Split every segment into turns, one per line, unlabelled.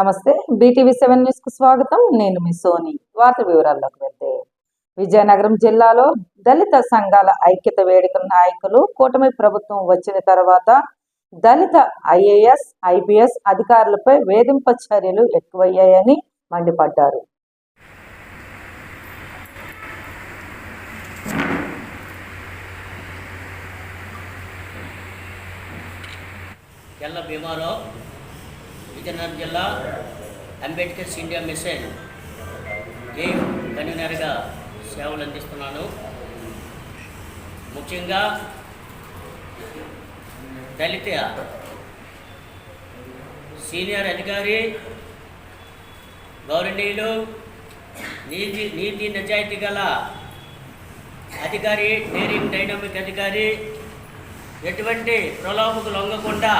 నమస్తే. BTV seven న్యూస్కు స్వాగతం. నేను మీ సోని. వార్త వివరాల్లోకి వెళ్తే విజయనగరం జిల్లాలో దళిత సంఘాల ఐక్యత వేడుకల నాయకులు కూటమి ప్రభుత్వం వచ్చిన తర్వాత దళిత ఐఏఎస్ ఐపీఎస్ అధికారులపై వేధింప చర్యలు ఎక్కువయ్యాయని మండిపడ్డారు.
ఎల్ల భీమారావు విజయనగరం జిల్లా అంబేద్కర్స్ ఇండియా మిషన్ గేమ్ కన్వీనర్గా సేవలు అందిస్తున్నాను. ముఖ్యంగా దళిత సీనియర్ అధికారి గౌరవనీయులు నీతి నీతి నిజాయితీ గల అధికారి డైరింగ్ డైనమిక్ అధికారి ఎటువంటి ప్రలోభకు లొంగకుండా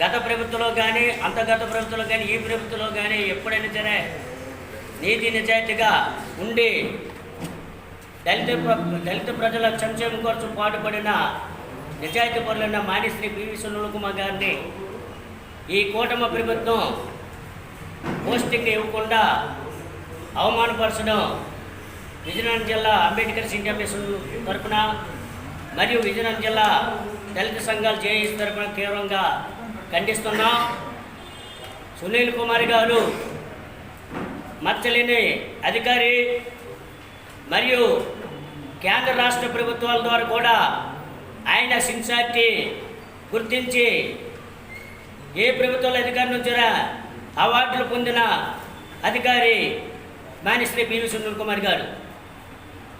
గత ప్రభుత్వంలో కానీ అంతగత ప్రభుత్వంలో కానీ ఈ ప్రభుత్వంలో కానీ ఎప్పుడైనా సరే నీతి నిజాయితీగా ఉండి దళిత దళిత ప్రజల సంక్షేమం కోసం పాటుపడిన నిజాయితీ పరులైన మానిశ్రీ పివి సునీల్కుమార్ గారిని ఈ కూటమి ప్రభుత్వం పోస్టింగ్ ఇవ్వకుండా అవమానపరచడం విజయనగరం జిల్లా అంబేద్కర్ సింగ్ తరఫున మరియు విజయనగరం జిల్లా దళిత సంఘాలు జేఏసీ తరఫున తీవ్రంగా ఖండిస్తున్నాం. సునీల్ కుమార్ గారు మచ్చలేని అధికారి మరియు కేంద్ర రాష్ట్ర ప్రభుత్వాల ద్వారా కూడా ఆయన సిన్సార్టీ గుర్తించి ఏ ప్రభుత్వాల అధికారి నుంచి అవార్డులు పొందిన అధికారి మానిశ్రీ పివి సునీల్ కుమార్ గారు.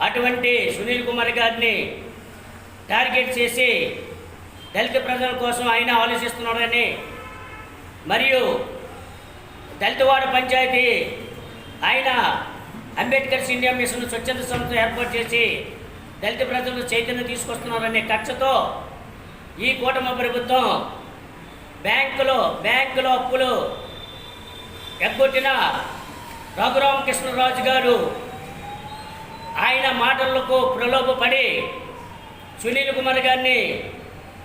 అటువంటి సునీల్ కుమార్ గారిని టార్గెట్ చేసి దళిత ప్రజల కోసం ఆయన ఆలోచిస్తున్నాడని. మరియు దళితవాడ పంచాయతీ ఆయన అంబేద్కర్ ఇండియా మిషన్ స్వచ్ఛంద సంస్థ ఏర్పాటు చేసి దళిత ప్రజలు చైతన్యం తీసుకొస్తున్నారనే కక్షతో ఈ కూటమి ప్రభుత్వం బ్యాంకులో బ్యాంకులో అప్పులు ఎగ్గొట్టిన రఘురామ కృష్ణరాజు గారు ఆయన మాటలకు ప్రలోభపడి సునీల్ కుమార్ గారిని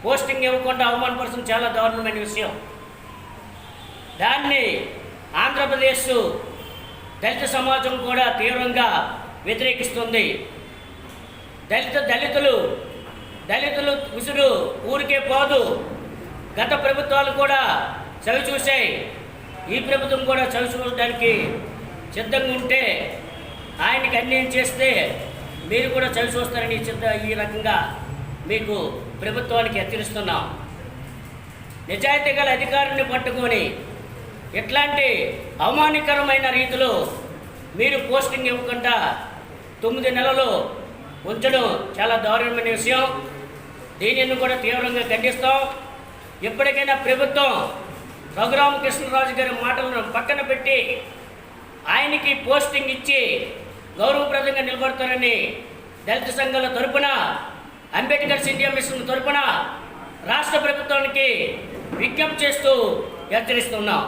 పోస్టింగ్ ఇవ్వకుండా అవమానపరచడం చాలా దారుణమైన విషయం. దాన్ని ఆంధ్రప్రదేశ్ దళిత సమాజం కూడా తీవ్రంగా వ్యతిరేకిస్తుంది. దళిత దళితులు దళితులు ఉసురు ఊరికే పోదు. గత ప్రభుత్వాలు కూడా చవి చూశాయి. ఈ ప్రభుత్వం కూడా చవి చూడడానికి సిద్ధంగా ఉంటే ఆయనకి అన్యాయం చేస్తే మీరు కూడా చవి చూస్తారని సిద్ధ ఈ రకంగా మీకు ప్రభుత్వానికి హెచ్చరిస్తున్నాం. నిజాయితీ గల అధికారుని పట్టుకొని ఎట్లాంటి అవమానకరమైన రీతిలో మీరు పోస్టింగ్ ఇవ్వకుండా తొమ్మిది నెలలు ఉంచడం చాలా దారుణమైన విషయం. దీనిని కూడా తీవ్రంగా ఖండిస్తాం. ఎప్పటికైనా ప్రభుత్వం రఘురామకృష్ణరాజు గారి మాటలను పక్కన పెట్టి ఆయనకి పోస్టింగ్ ఇచ్చి గౌరవప్రదంగా నిలబడతారని దళిత సంఘాల తరపున అంబేద్కర్ ఇండియా మిషన్ తరపున రాష్ట్ర ప్రభుత్వానికి విజ్ఞప్తి చేస్తూ హెచ్చరిస్తున్నాం.